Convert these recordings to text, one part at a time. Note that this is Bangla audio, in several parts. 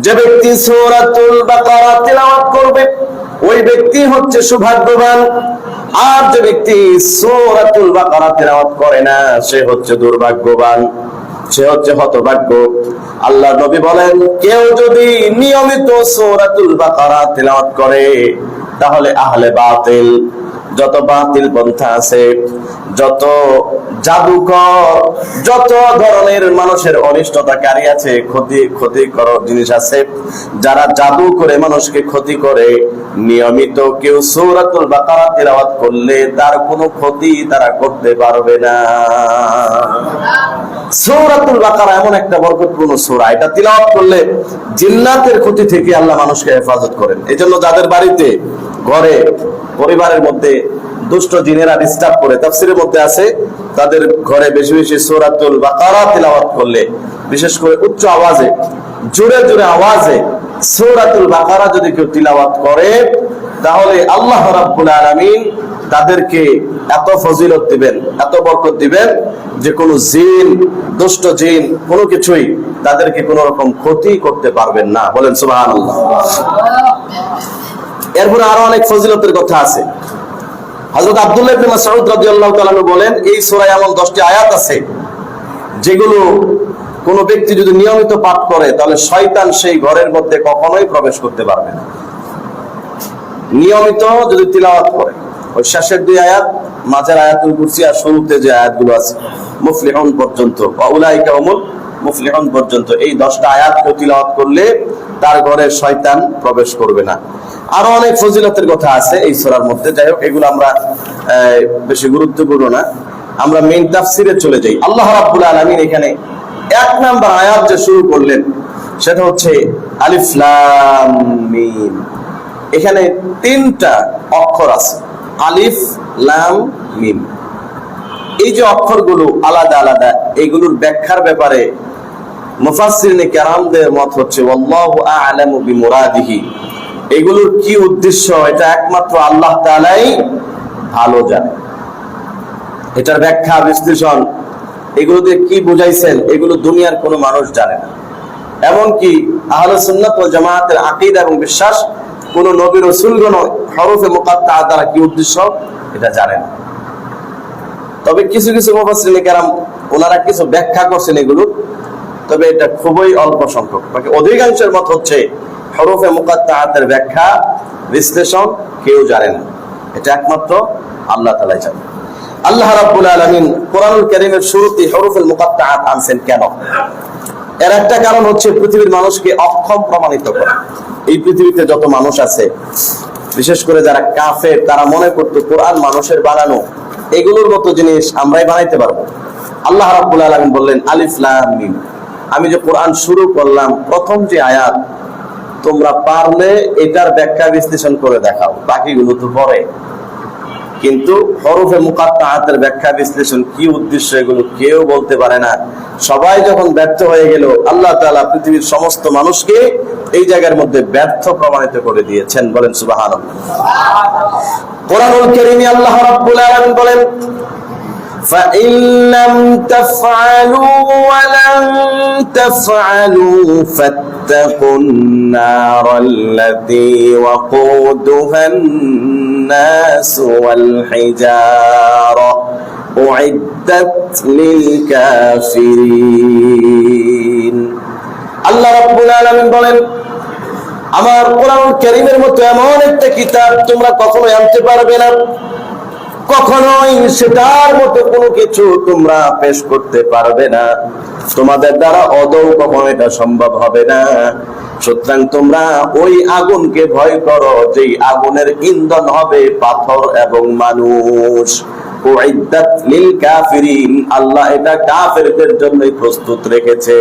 যে ব্যক্তি সূরাতুল বাকারা তেলাওয়াত করবে, ওই ব্যক্তি হচ্ছে সৌভাগ্যবান। আর যে ব্যক্তি সূরাতুল বাকারা তেলাওয়াত করে না, সে হচ্ছে দুর্ভাগ্যবান। সে হচ্ছে হতভাগ্য। আল্লাহ নবী বলেন, কেউ যদি নিয়মিত সূরাতুল বাকারা তেলাওয়াত করে, তাহলে আহলে বাতিল যত বাতিল পন্থা আছে, যত জাদুকর, যত ধরনের মানুষের অনিষ্টতাকারী আছে, ক্ষতি, ক্ষতিকর জিনিস আছে, যারা জাদু করে মানুষকে ক্ষতি করে, নিয়মিত কেউ সূরাতুল বাকারা তেলাওয়াত করলে তার কোনো ক্ষতি তারা করতে পারবে না। সূরাতুল বাকারা এমন একটা বরকতপূর্ণ সূরা, এটা তিলাওয়াত করলে জিন্নাতের ক্ষতি থেকে আল্লাহ মানুষকে হেফাজত করেন। এজন্য যাদের বাড়িতে ঘরে পরিবারের মধ্যে দুষ্ট জিনেরা ডিস্টার্ব করে। তাফসিরের মধ্যে আছে, তাদের ঘরে বেশি বেশি সূরাতুল বাকারা তিলাওয়াত করলে, বিশেষ করে উচ্চ আওয়াজে, জোরে জোরে আওয়াজে সূরাতুল বাকারা যদি কেউ তিলাওয়াত করে, তাহলে আল্লাহ রাব্বুল আলামিন তাদেরকে এত ফজিলত দিবেন, এত বরকত দিবেন যে কোনো জিন, দুষ্ট জিন, কোনো কিছুই তাদেরকে কোনো রকম ক্ষতি করতে পারবেন না। বলেন সুবহানাল্লাহ। এরপরে আরও অনেক ফজিলতের কথা আছে। হযরত আব্দুল্লাহ বলেন, এই সূরায় এমন 10টি আয়াত আছে, যেগুলো কোন ব্যক্তি যদি নিয়মিত পাঠ করে, তাহলে শয়তান সেই ঘরের মধ্যে কখনোই প্রবেশ করতে পারবে না। নিয়মিত যদি তিলাওয়াত করে, ওই শেষের দুই আয়াত, মাঝের আয়াতুল কুরসি আর শুরুতে যে আয়াতগুলো আছে, মুফলিহুন পর্যন্ত মুফলিহুন পর্যন্ত, এই 10টা আয়াত তিলাওয়াত করলে তার ঘরে শয়তান প্রবেশ করবে না। আরও অনেক ফজিলতের কথা আছে এই সূরার মধ্যে। যাই হোক, এগুলো আমরা বেশি গুরুত্বপূর্ণ না। আমরা মেইন তাফসিরে চলে যাই। আল্লাহ রাব্বুল আলামিন এখানে এক নাম্বার আয়াত যে শুরু করলেন, সেটা হচ্ছে আলিফ লাম মিম। এখানে তিনটা অক্ষর আছে। আলিফ লাম মিম। এই যে অক্ষরগুলো আলাদা আলাদা, এগুলোর ব্যাখ্যার ব্যাপারে মুফাসসিরিনে কেরামদের মত হচ্ছে আল্লাহু আ'লামু বিমুরাদিহি। এগুলোর কি উদ্দেশ্য এটা একমাত্র আল্লাহ তাআলাই ভালো জানে এটার ব্যাখ্যা, বিশ্লেষণ, এগুলো দিয়ে কি বুঝাইছেন, এগুলো দুনিয়ার কোনো মানুষ জানে না। এমনকি আহলে সুন্নাত ওয়াল জামায়াতের আকীদা এবং বিশ্বাস কোন নবী রাসূলগণ হরফে মুকাত্তা দ্বারা কি উদ্দেশ্য, এটা জানে না। তবে কিছু কিছু মুফাসসিরিন কেরাম, ওনারা কিছু ব্যাখ্যা করছেন এগুলো, তবে এটা খুবই অল্প সংখ্যক। অধিকাংশের মত হচ্ছে হরফে মুকাত্তাআতের ব্যাখ্যা, বিশ্লেষণ কেউ জানে না। এটা একমাত্র আল্লাহ তাআলাই জানে। আল্লাহ রাব্বুল আলামিন কোরআনুল কারীমের শুরুতে হরফুল মুকাত্তাআত আনছেন কেন? এর একটা কারণ হচ্ছে পৃথিবীর মানুষকে অক্ষম প্রমাণিত করা। এই পৃথিবীতে যত মানুষ আছে, বিশেষ করে যারা কাফের, তারা মনে করতো কোরআন মানুষের বানানো, এগুলোর মতো জিনিস আমরাই বানাইতে পারব। আল্লাহ রাব্বুল আলামিন বললেন, আলিফ লাম মিম। আমি যে কোরআন শুরু করলাম, প্রথম যে আয়াত তোমরা পারলে এটার ব্যাখ্যা বিশ্লেষণ করে দেখাও, বাকিগুলো তো পরে। কিন্তু হরফে মুকাত্তাআতের ব্যাখ্যা বিশ্লেষণ কি উদ্দেশ্য এগুলো কেউ বলতে পারে না। সবাই যখন ব্যর্থ হয়ে গেল, আল্লাহ তালা পৃথিবীর সমস্ত মানুষকে এই জায়গার মধ্যে ব্যর্থ প্রমাণিত করে দিয়েছেন। বলেন কারীমে আল্লাহ রাব্বুল আলামিন বলেন فإن لم تفعلوا ولن تفعلوا فاتقوا النار التي وقودها الناس والحجارة أعدت للكافرين আল্লাহ রাব্বুল আলামিন বলেন আমার কোরআন কারীমের মতো এমন একটা কিতাব তোমরা কখনোই আনতে পারবে না কখনোই সেটার মতো কোনো কিছু তোমরা পেশ করতে পারবে না। তোমাদের দ্বারা অদৌ কখনো এটা সম্ভব হবে না। সুতরাং তোমরা ওই আগুনকে ভয় করো, যেই আগুনের ইন্ধন হবে পাথর এবং মানুষ। আল্লাহ এটা কাফেরদের জন্যই প্রস্তুত রেখেছে।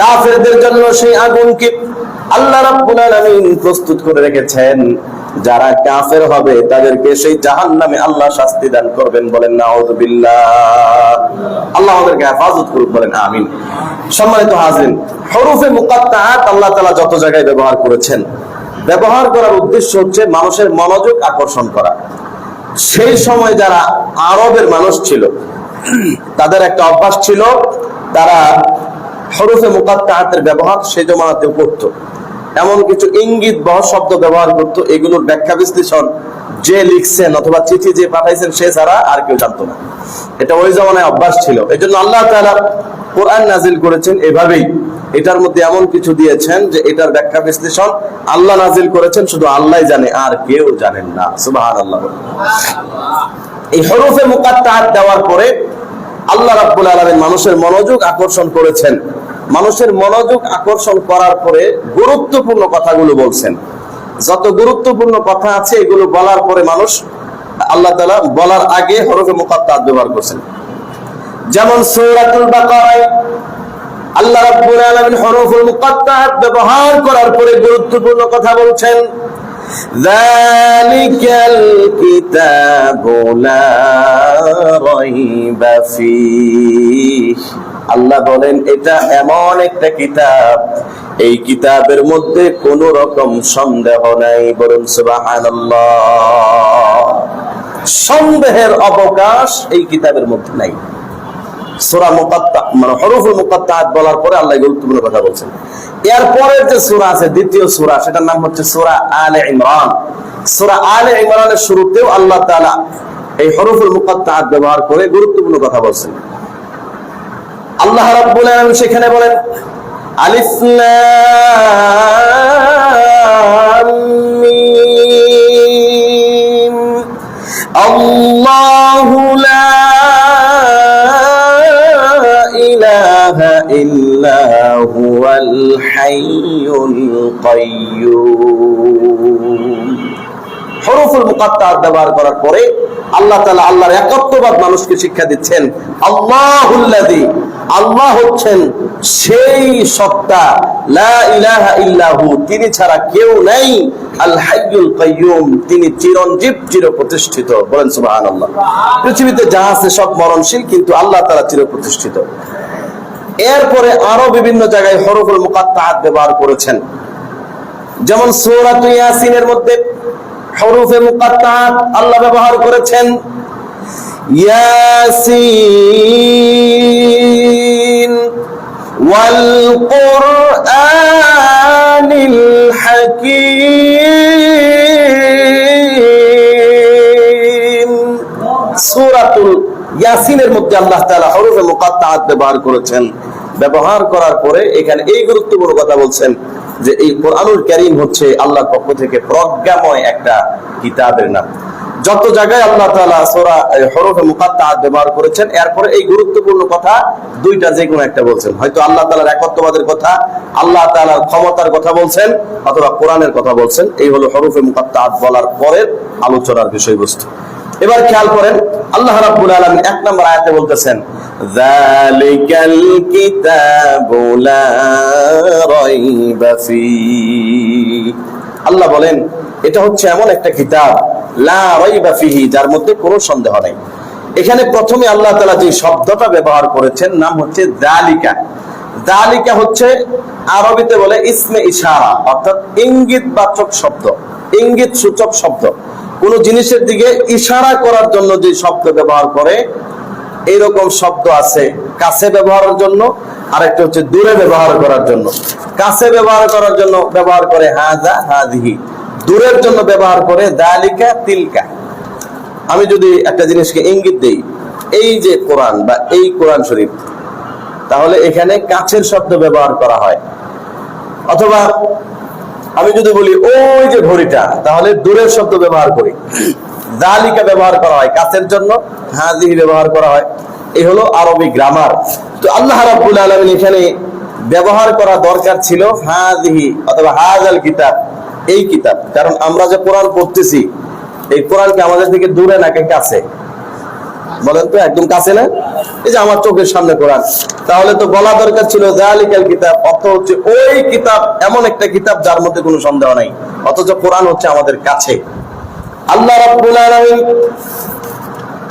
কাফেরদের জন্য সেই আগুনকে আল্লাহ রাব্বুল আলামিন প্রস্তুত করে রেখেছেন। যারা কাফের হবে, তাদেরকে সেই জাহান্নামে আল্লাহ শাস্তি দান করবেন বলেন নাউযুবিল্লাহ আল্লাহ আমাদেরকে হেফাজত করুক বলেন, আমিন। সম্মানিত হাজিরিন, হরফে মুকাত্তাআত আল্লাহ তাআলা যত জায়গায় ব্যবহার করেছেন, ব্যবহার করার উদ্দেশ্য হচ্ছে মানুষের মনোযোগ আকর্ষণ করা। সেই সময় যারা আরবের মানুষ ছিল, তাদের একটা অভ্যাস ছিল, তারা হরফে মুকাত্তাহাতের ব্যবহার সেই জমানাতেও করতো। এমন কিছু ইঙ্গিত বহ শব্দ ব্যবহার করতো, এগুলোর ব্যাখ্যা বিশ্লেষণ যে লিখছেন অথবা চিঠি যে পাঠাইছেন সে ছাড়া আর কেউ জানতো না। এটা ওই জমানায় অভ্যাস ছিল। এই জন্য আল্লাহ তাআলা কোরআন নাজিল করেছেন এভাবেই। এটার মধ্যে এমন কিছু দিয়েছেন যে এটার ব্যাখ্যা বিশ্লেষণ আল্লাহ নাজিল করেছেন, শুধু আল্লাহ জানে, আর কেউ জানেন না। সুবহানাল্লাহ। এই হরফে মুকাত্তাহাত দেওয়ার পরে আল্লাহ রাব্বুল আলামিন মানুষের মনোযোগ আকর্ষণ করেছেন। মানুষের মনোযোগ আকর্ষণ করার পরে গুরুত্বপূর্ণ কথাগুলো বলছেন। যত গুরুত্বপূর্ণ কথা আছে, এগুলো বলার পরে মানুষ আল্লাহ তালা বলার আগে হরফে মোকাত্তাত ব্যবহার করছেন। যেমন সৌরাতুল বাকারায় আল্লাহ রাব্বুল আলামিন হরফুল ব্যবহার করার পরে গুরুত্বপূর্ণ কথা বলছেন, যালিকাল কিতাবু লা রাইবা ফীহি। আল্লাহ বলেন, এটা এমন একটা কিতাব। এই কিতাবের মধ্যে কোনো রকম সন্দেহ নাই সুবহানাল্লাহ। সন্দেহের অবকাশ এই কিতাবের মধ্যে নাই। সূরা মুকাত্তা মানে হরফুল বলার পরে আল্লাহ গুরুত্বপূর্ণ কথা বলছেন। এর পরের যে সূরা আছে, দ্বিতীয় সূরা, সেটার নাম হচ্ছে সূরা আলে ইমরান। সূরা আলে ইমরানের শুরুতেও আল্লাহ তাআলা এই হরফুল মুকাত্তাত ব্যবহার করে গুরুত্বপূর্ণ কথা বলছেন। আল্লাহ আলামিন সেখানে বলেন, আলিফ লাম ইলাহা ব্যবহার করার পরে আল্লাহ আল্লাহর একত্ববাদ মানুষকে শিক্ষা দিচ্ছেন, আল্লাহুল্লাযী আল্লাহ হচ্ছেন সেই সত্তা। ইল্লাহু, তিনি ছাড়া কেউ নাই। তিনি চিরঞ্জীব চির প্রতিষ্ঠিত বলেন সুবহানাল্লাহ। পৃথিবীতে যা আছে সব মরণশীল, কিন্তু আল্লাহ চির প্রতিষ্ঠিত এরপরে আরও বিভিন্ন জায়গায় হরফুল মুকাত্তাআত ব্যবহার করেছেন। যেমন সূরাত ইয়াসিনের মধ্যে হরফে মুকাত্তাত আল্লাহ ব্যবহার করেছেন। ওয়াল কুরআনিল হাকীম। সূরাতুল ইয়াসিনের মধ্যে আল্লাহ তাআলা হরফে মুকাত্তাত ব্যবহার করেছেন। ব্যবহার করার পরে এখানে এই গুরুত্বপূর্ণ কথা বলছেন যে এই কোরআনুল কারীম হচ্ছে আল্লাহর পক্ষ থেকে প্রজ্ঞাময় একটা কিতাবের নাম। যত জায়গায় আল্লাহ তালা সূরা হরফে মুকাত্তাআত ব্যবহার করেছেন, এরপরে এই গুরুত্বপূর্ণ কথা দুইটা যে কোনো একটা বলছেন। হয়তো আল্লাহ তাআলার একত্ববাদের কথা, আল্লাহ তাআলার ক্ষমতার কথা বলছেন, অথবা কোরআনের কথা বলছেন। এই হলো হরফে মুকাত্তাআত বলার পরের আলোচনার বিষয়বস্তু। এবার খেয়াল করেন, আল্লাহ রাব্বুল আলামিন এক নম্বর আয়াতে বলতেছেন, যালিকাল কিতাবু রাইবা ফি আল্লাহ বলেন, এটা হচ্ছে এমন একটা কিতাব যার মধ্যে কোনো সন্দেহ নাই। এখানে প্রথমে আল্লাহ তাআলা যে শব্দটা ব্যবহার করেছেন, নাম হচ্ছে যালিকা যালিকা হচ্ছে আরবিতে বলে ইসমে ইশারা, অর্থাৎ ইঙ্গিত বাচক শব্দ, ইঙ্গিত সূচক শব্দ। কোন জিনিসের দিকে ইশারা করার জন্য যে শব্দ ব্যবহার করে এইরকম শব্দ আছে কাছে ব্যবহারের জন্য, আরেকটা হচ্ছে দূরে ব্যবহার করার জন্য। কাছে ব্যবহার করার জন্য ব্যবহার করে হাজা হাদিহি দূরের জন্য ব্যবহার করে দালিকা তিলকা। আমি যদি একটা জিনিসকে ইঙ্গিত দেই, এই যে কোরআন বা এই কোরআন শরীফ, তাহলে এখানে কাছের শব্দ ব্যবহার করা হয়। অথবা আমি যদি বলি, ওই যে ঘড়িটা, তাহলে দূরের শব্দ ব্যবহার করি। দালিকা ব্যবহার করা হয় কাছের জন্য হাজিহি ব্যবহার করা হয়। এই হলো আরবি গ্রামার তো আল্লাহ রাব্বুল আলামিন এখানে ব্যবহার করা দরকার ছিল হাজিহি অথবা হাজাল কিতাব। এই কিতাব। কারণ আমরা যে কোরআন পড়তেছি, এই কোরআন কি আমাদের থেকে দূরে নাকি কাছে? বলেন তো, একদম কাছে না? এই যে আমার চোখের সামনে কোরআন। তাহলে তো বলা দরকার ছিল জালিকাল কিতাব অর্থ হচ্ছে ওই কিতাব, এমন একটা কিতাব যার মধ্যে কোনো সন্দেহ নাই। অথচ কোরআন হচ্ছে আমাদের কাছে। আল্লাহ রাব্বুল আলামিন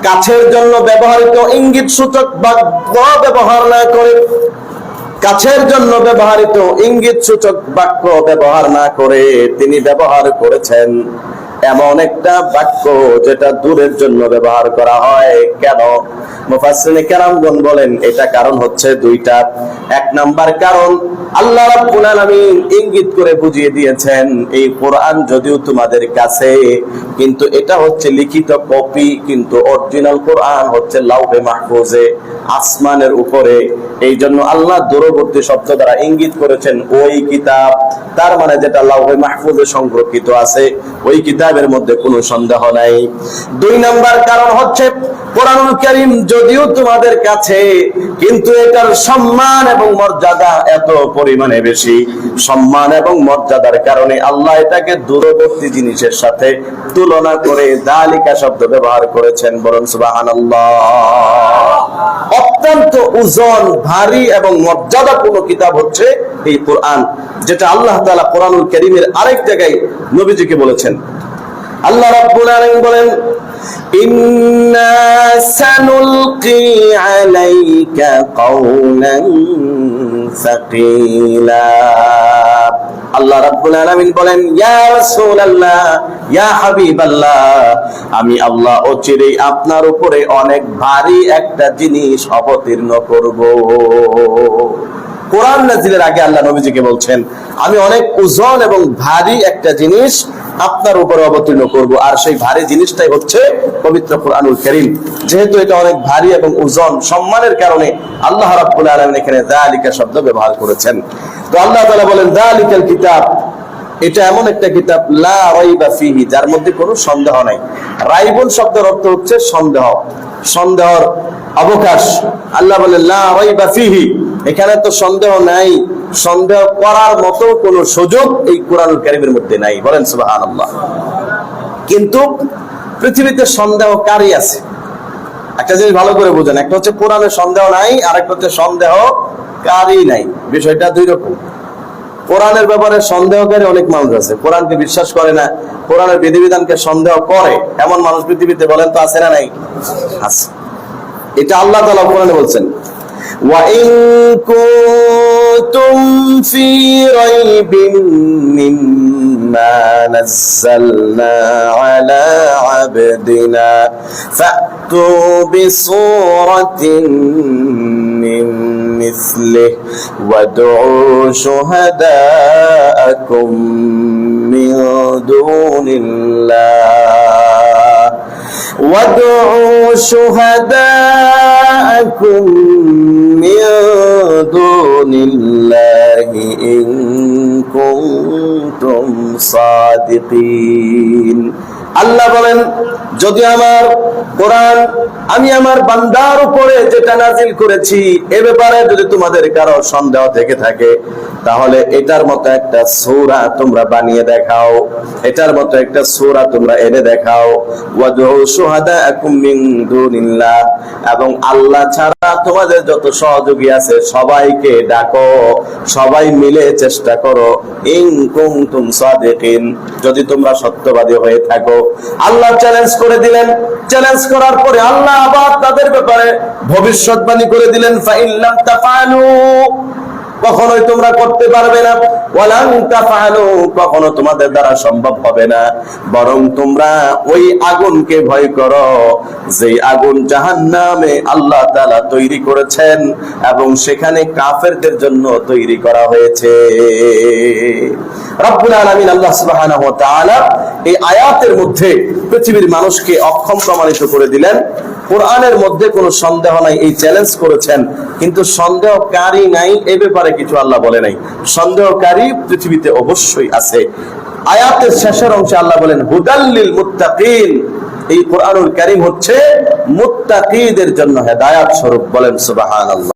কাছের জন্য ব্যবহৃত ইঙ্গিত সূচক বা ব্যবহার না করে কাছের জন্য ব্যবহৃত ইঙ্গিত সূচক বাক্য ব্যবহার না করে তিনি ব্যবহার করেছেন। এমন একটা বাক্য যেটা দূরের জন্য ব্যবহার করা হয়। কেন? কেরামগণ বলেন, এটা কারণ হচ্ছে দুইটা। এক নাম্বার কারণ, আল্লাহ রাব্বুল আলামিন ইঙ্গিত করে বুঝিয়ে দিয়েছেন, এই কোরআন যদিও তোমাদের কাছে, কিন্তু এটা হচ্ছে লিখিত কপি, কিন্তু অরিজিনাল কোরআন হচ্ছে লাউহে মাহফুজে, আসমানের উপরে। এই জন্য আল্লাহ দূরবর্তী শব্দ দ্বারা ইঙ্গিত করেছেন, ওই কিতাব, তার মানে যেটা লাউহে মাহফুজে সংরক্ষিত আছে, ওই কিতাবের মধ্যে কোনো সন্দেহ নাই। দুই নাম্বার কারণ হচ্ছে, কোরআনুল কারীম যদিও তোমাদের কাছে কিন্তু এটার সম্মান এবং মর্যাদা এত পরিমাণে বেশি। সম্মান এবং মর্যাদার কারণে আল্লাহ এটাকে দূরবর্তী জিনিসের সাথে তুলনা করে দালিকা শব্দ ব্যবহার করেছেন, বরং সুবহানাল্লাহ। অত্যন্ত ওজন, ভারী এবং মর্যাদাপূর্ণ কিতাব হচ্ছে এই কোরআন, যেটা আল্লাহ তাআলা কোরআনুল কারীমের আরেক জায়গায় নবীজিকে বলেছেন। আল্লাহ রাব্বুল আলামিন বলেন ইন্না সানুলকি আলাইকা কাওলান সাকিলা। আল্লাহ রাব্বুল আলামিন বলেন, ইয়া রাসূলুল্লাহ, ইয়া হাবিবাল্লাহ, আমি আল্লাহ আপনার উপরে অনেক ভারী একটা জিনিস অবতীর্ণ করব। কোরআন নাজিলের আগে আল্লাহ নবীজিকে বলছেন, আমি অনেক ওজন এবং ভারী একটা জিনিস আপনার উপরে অবতীর্ণ করব। আর সেই ভারী জিনিসটাই হচ্ছে পবিত্র কোরআনুল করিম। যেহেতু এটা অনেক ভারী এবং ওজন সম্মানের কারণে আল্লাহ রাব্বুল আলামিন এখানে দালিকা শব্দ ব্যবহার করেছেন। তো আল্লাহ তাআলা বলেন, দালিকাল কিতাব। এটা এমন একটা কিতাব, লা রাইবা ফিহি, যার মধ্যে কোনো সন্দেহ নাই। রাইবুল শব্দের অর্থ হচ্ছে সন্দেহ। সন্দেহর অবকাশ। আল্লাহ বলে লা রাইবা ফিহি। এখানে তো সন্দেহ নাই। সন্দেহ করার মতো কোনো সুযোগ এই কোরআন কারিমের মধ্যে নাই। বলেন সুবহানাল্লাহ। কিন্তু পৃথিবীতে সন্দেহকারী আছে। একটা জিনিস ভালো করে বোঝেন। একটা হচ্ছে কোরআনে সন্দেহ নাই আর একটা হচ্ছে সন্দেহকারী নাই। বিষয়টা দুই রকম। কোরআনের ব্যাপারে সন্দেহকারী অনেক মানুষ আছে। কোরআনকে বিশ্বাস করে না। কোরআনের বিধিবিধানকে সন্দেহ করে। এমন মানুষ পৃথিবীতে বলেন তো আছে না নাই? আছে। এটা আল্লাহ তাআলা কোরআনে বলছেন। وإن كنتم في ريب مما نزلنا على عبدنا فأتوا بصورة من مثله وادعوا شهداءكم من دون الله وادعوا شهداءكم من دون الله إن কুনতুম আল্লাহ বলেন, যদি আমার কোরআন আমি আমার বান্দার উপরে যেটা নাজিল করেছি, এ ব্যাপারে যদি তোমাদের কারও সন্দেহ থেকে থাকে, তাহলে এটার মতো একটা সৌরা তোমরা বানিয়ে দেখাও। এটার মতো একটা সৌরা তোমরা এনে দেখাও। এবং আল্লাহ ছাড়া তোমাদের যত সহযোগী আছে, সবাইকে ডাকো, সবাই মিলে চেষ্টা করো। যদি তোমরা সত্যবাদী হয়ে থাকো। আল্লাহ চ্যালেঞ্জ করে দিলেন। চ্যালেঞ্জ করার পরে আল্লাহ আবার তাদের ব্যাপারে ভবিষ্যৎবাণী করে দিলেন কখনোই তোমরা করতে পারবে না। কখনো তোমাদের দ্বারা সম্ভব হবে না। বরং তোমরা ওই আগুনকে ভয় করো, যেই আগুন জাহান্নামে আল্লাহ তাআলা তৈরি করেছেন এবং সেখানে কাফেরদের জন্য তৈরি করা হয়েছে। রব্বুল আলামিন আল্লাহ তাআলা এই আয়াতের মধ্যে পৃথিবীর মানুষকে অক্ষম প্রমাণিত করে দিলেন। কোরআনের মধ্যে কোনো সন্দেহ নাই, এই চ্যালেঞ্জ করেছেন। কিন্তু সন্দেহকারী নাই, এ ব্যাপারে কিছু আল্লাহ বলে নাই। সন্দেহকারী পৃথিবীতে অবশ্যই আছে। আয়াতের শেষের অংশে আল্লাহ বলেন হুদাল্লিল মুত্তাকিন। এই কোরআনুল কারীম হচ্ছে মুত্তাকিদের জন্য হেদায়াত স্বরূপ বলেন সুবহানাল্লাহ।